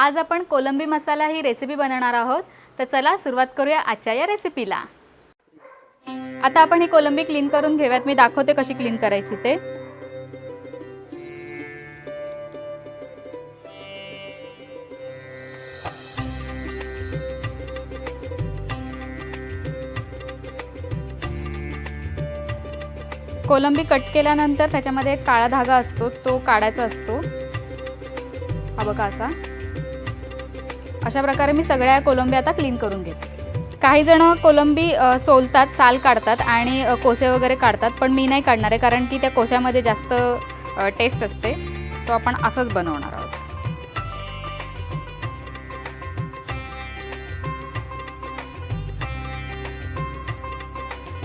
आज आपण कोलंबी मसाला ही रेसिपी बनवणार आहोत. तर चला सुरुवात करूया आजच्या या रेसिपीला आता आपण ही कोलंबी क्लीन करून घेऊयात. मी दाखवते कशी क्लीन करायची ते. कोलंबी कट केल्यानंतर त्याच्यामध्ये एक काळा धागा असतो. तो काढायचा असतो. हा बघा असा. अशा प्रकारे मी सगळ्या कोलंबी आता क्लीन करून घेते. काही जण कोलंबी सोलतात साल काढतात आणि कोसे वगैरे काढतात पण मी नाही काढणार आहे कारण की त्या कोशामध्ये जास्त टेस्ट असते. सो आपण असंच बनवणार आहोत.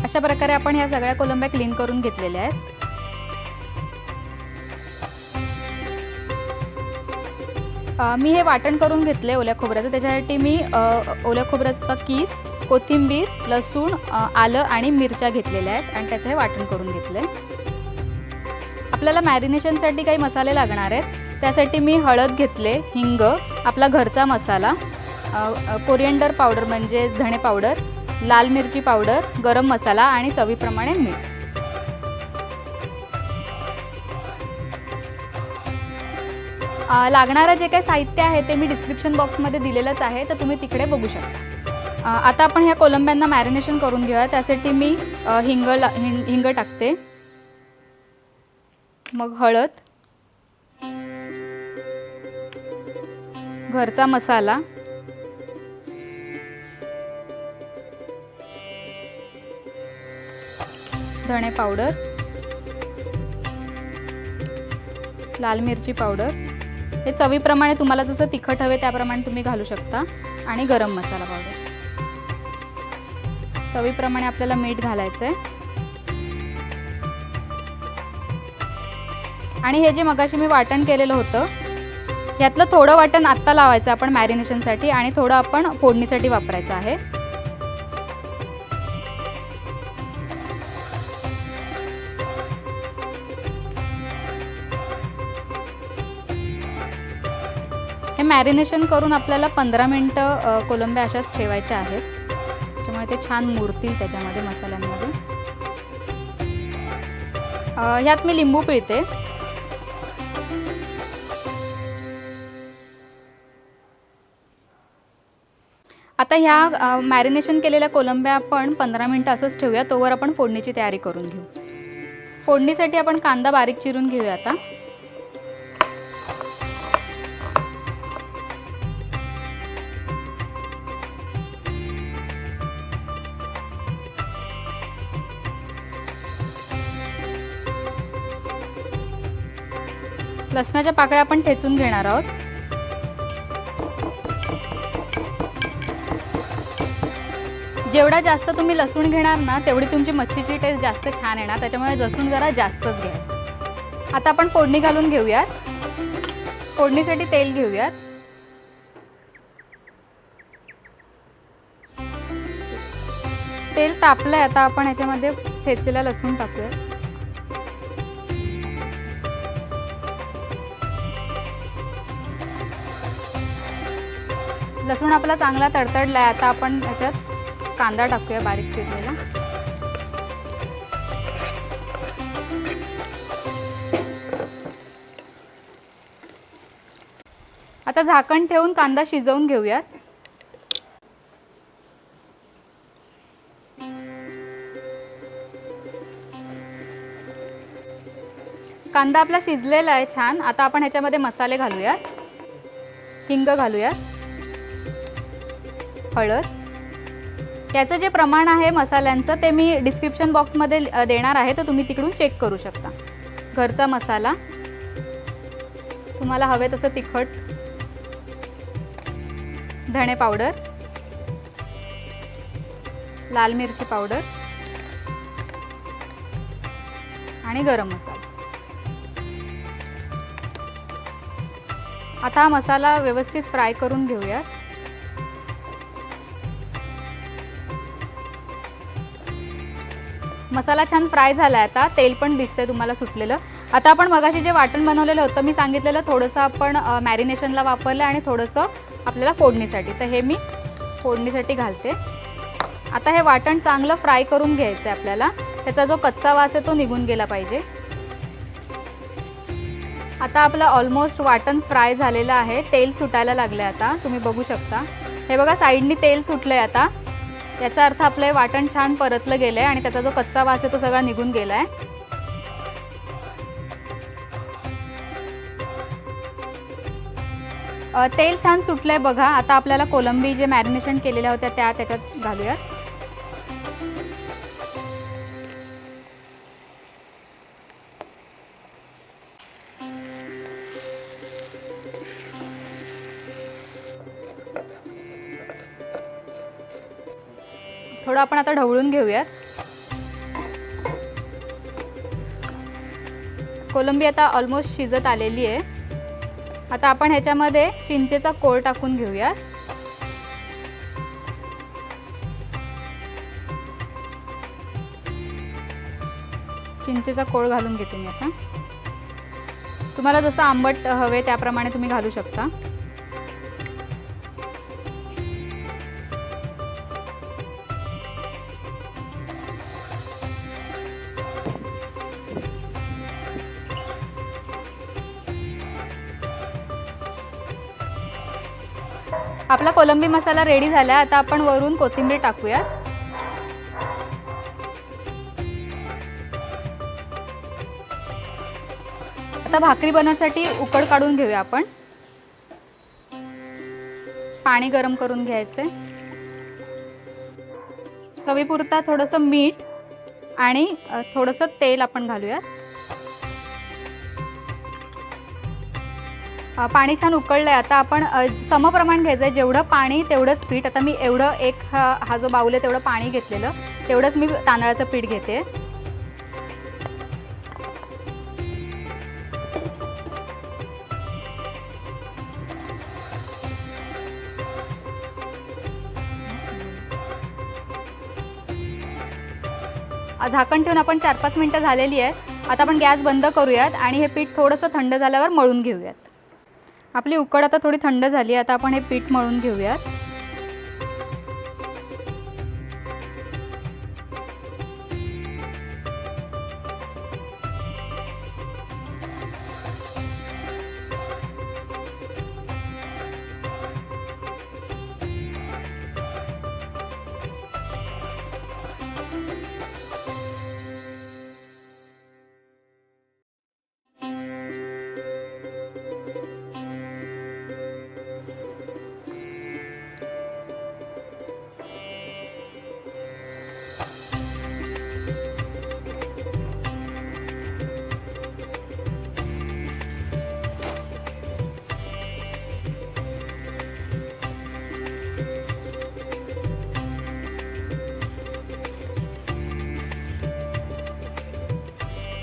अशा प्रकारे आपण ह्या सगळ्या कोलंब्या क्लीन करून घेतलेल्या आहेत. मी हे वाटण करून घेतले ओल्या खोबऱ्याचं. त्याच्यासाठी मी ओल्या खोबऱ्याचा कीस कोथिंबीर लसूण आलं आणि मिरच्या घेतलेल्या आहेत आणि त्याचं हे वाटण करून घेतलं आहे आपल्याला मॅरिनेशनसाठी काही मसाले लागणार आहेत. त्यासाठी मी हळद घेतले हिंग आपला घरचा मसाला कोरिएंडर पावडर म्हणजे धणे पावडर लाल मिरची पावडर गरम मसाला आणि चवीप्रमाणे मीठ. लागणारं जे काही साहित्य आहे ते मी डिस्क्रिप्शन बॉक्समध्ये दिलेलंच आहे तर तुम्ही तिकडे बघू शकता. आता आपण ह्या कोलंब्यांना मॅरिनेशन करून घेऊया त्यासाठी मी हिंग ला हिंग हिंग टाकते. मग हळद. घरचा मसाला. धणे पावडर. लाल मिरची पावडर. हे चवीप्रमाणे तुम्हाला जसं तिखट हवे त्याप्रमाणे तुम्ही घालू शकता. आणि गरम मसाला पावडर चवीप्रमाणे आपल्याला मीठ घालायचं आहे आणि हे जे मगाशी मी वाटण केलेलं होतं यातलं थोडं वाटण आत्ता लावायचं आपण मॅरिनेशनसाठी आणि थोडं आपण फोडणीसाठी वापरायचं आहे. मॅरिनेशन करून आपल्याला पंधरा मिनटं कोलंब्या अशाच ठेवायच्या आहेत. त्यामुळे ते छान मुरतील त्याच्यामध्ये मसाल्यांमध्ये. ह्यात मी लिंबू पिळते. आता ह्या मॅरिनेशन केलेल्या कोलंब्या आपण पंधरा मिनटं असंच ठेवूया. तोवर आपण फोडणीची तयारी करून घेऊ. फोडणीसाठी आपण कांदा बारीक चिरून घेऊया आता. लसणाच्या पाकळ्या आपण ठेचून घेणार आहोत. जेवढा जास्त तुम्ही लसूण घेणार ना तेवढी तुमची मच्छीची टेस्ट जास्त छान येणार. त्याच्यामुळे लसूण जरा जास्तच घ्यायचं. आता आपण फोडणी घालून घेऊयात. फोडणीसाठी तेल घेऊयात. तेल तापलंय आता आपण ह्याच्यामध्ये ठेचलेला लसूण टाकूया लसूण आपला चांगला तडतडला आहे आता आपण ह्याच्यात कांदा टाकूया बारीक चिरलेला. आता झाकण ठेवून कांदा शिजवून घेऊयात. कांदा आपला शिजलेला आहे छान. आता आपण ह्याच्यामध्ये मसाले घालूयात. हिंग घालूयात. हळद. त्याचं जे प्रमाण आहे मसाल्यांचं ते मी डिस्क्रिप्शन बॉक्समध्ये देणार आहे तर तुम्ही तिकडून चेक करू शकता. घरचा मसाला. तुम्हाला हवे तसं तिखट. धणे पावडर. लाल मिरची पावडर. आणि गरम मसाला. आता हा मसाला व्यवस्थित फ्राय करून घेऊयात. मसाला छान फ्राय झाला आहे आता. तेल पण दिसतंय तुम्हाला सुटलेलं. आता आपण मगाशी जे वाटण बनवलेलं होतं मी सांगितलेलं थोडंसं आपण मॅरिनेशनला वापरलं आणि थोडंसं आपल्याला फोडणीसाठी. तर हे मी फोडणीसाठी घालते. आता हे वाटण चांगलं फ्राय करून घ्यायचं आहे आपल्याला. त्याचा जो कच्चा वास आहे तो निघून गेला पाहिजे. आता आपलं ऑलमोस्ट वाटण फ्राय झालेलं आहे. तेल सुटायला लागलं आहे आता. तुम्ही बघू शकता. हे बघा साईडनी तेल सुटलं आहे आता. याचा अर्थ आपलं वाटण छान परतलं गेलं आहे आणि त्याचा जो कच्चा वास आहे तो सगळा निघून गेला आहे तेल छान सुटलंय बघा. आता आपल्याला कोलंबी जे मॅरिनेशन केलेल्या होत्या त्या त्याच्यात घालूयात. थोडं आपण आता ढवळून घेऊयात. कोलंबी आता ऑलमोस्ट शिजत आलेली आहे. आता आपण ह्याच्यामध्ये चिंचेचा कोळ टाकून घेऊया चिंचेचा कोळ घालून घेते मी आता. तुम्हाला जसं आंबट हवे त्याप्रमाणे तुम्ही घालू शकता. आपला कोलंबी मसाला रेडी झाला. आता आपण वरून कोथिंबीर टाकूयात. आता भाकरी बनवण्यासाठी उकड काढून घेऊया आपण. पाणी गरम करून घ्यायचे. चवीपुरता थोडंसं मीठ आणि थोडंसं तेल आपण घालूयात. पाणी छान उकळलं आहे आता आपण समप्रमाण घ्यायचं आहे जेवढं पाणी तेवढंच पीठ. आता मी एवढं एक हा हा जो बाऊल आहे तेवढं पाणी घेतलेलं. तेवढंच मी तांदळाचं पीठ घेते. झाकण ठेवून आपण चार पाच मिनटं झालेली आहेत आता आपण गॅस बंद करूयात आणि हे पीठ थोडंसं थंड झाल्यावर मळून घेऊयात. आपली उकड आता थोडी थंड झाली आता आपण हे पीठ मळून घेऊयात.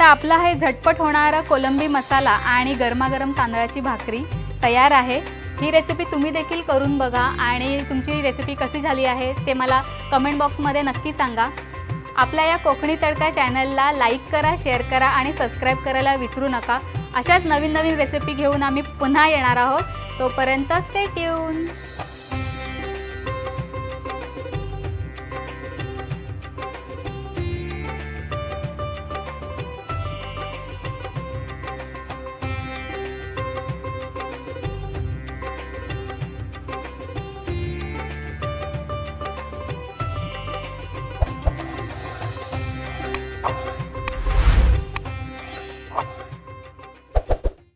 तर आपला हे झटपट होणारा कोलंबी मसाला आणि गरमागरम तांदळाची भाकरी. तयार आहे. ही रेसिपी तुम्ही देखील करून बघा आणि तुमची रेसिपी कशी झाली आहे ते मला कमेंट बॉक्समध्ये नक्की सांगा. आपल्या या कोकणी तडका चॅनलला लाईक करा शेअर करा आणि सबस्क्राईब करायला विसरू नका. अशाच नवीन नवीन रेसिपी घेऊन आम्ही पुन्हा येणार आहोत. तोपर्यंत स्टे ट्यून